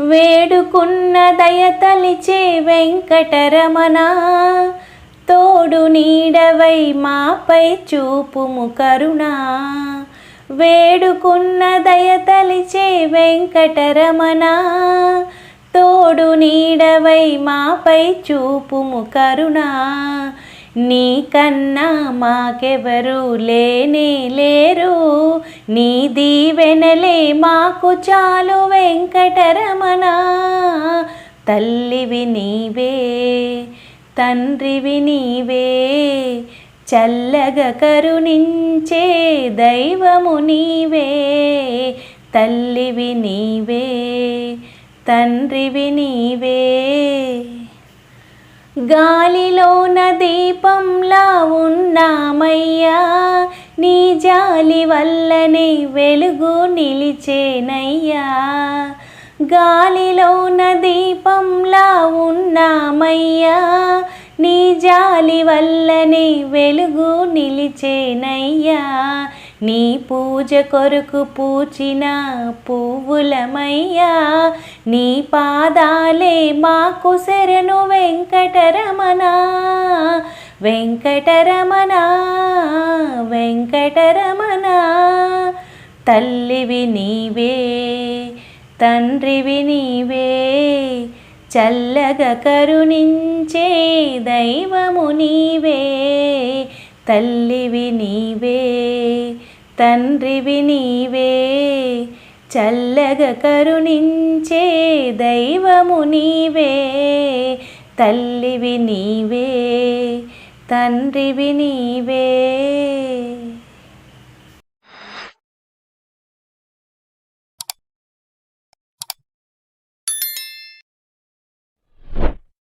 వేడుకున్న దయ తలిచే వెంకటరమణ. తోడు నీడవై మాపై చూపుము కరుణ. వేడుకున్న దయ తలిచే వెంకటరమణ. తోడు నీడవై మాపై చూపుము కరుణ. నీకన్నా మాకెవరు లేనే లేరు. నీ దీవెన మాకు చాలు వెంకటరమణ. తల్లివి నీవే తండ్రివి నీవే చల్లగా కరుణించే దైవము నీవే. తల్లివి నీవే తండ్రివి నీవే. గాలిలోన దీపంలా ఉన్నామయ్యా. నీ జాలి వల్లనే వెలుగు నిలిచేనయ్యా. గాలిలోన దీపంలా ఉన్నామయ్యా. నీ జాలి వల్లనే వెలుగు నిలిచేనయ్యా. నీ పూజ కొరకు పూచిన పువ్వులమయ్యా. నీ పాదాలే మాకు శరణు వెంకటరమణ. వెంకటరమణ వెంకటరమణ తల్లివి నీవే తండ్రివి నీవే చల్లగా కరుణించే దైవము నీవే తల్లివి నీవే తండ్రివి నీవే చల్లగా కరుణించే దైవము నీవే తల్లివి నీవే. తండ్రివి నీవే.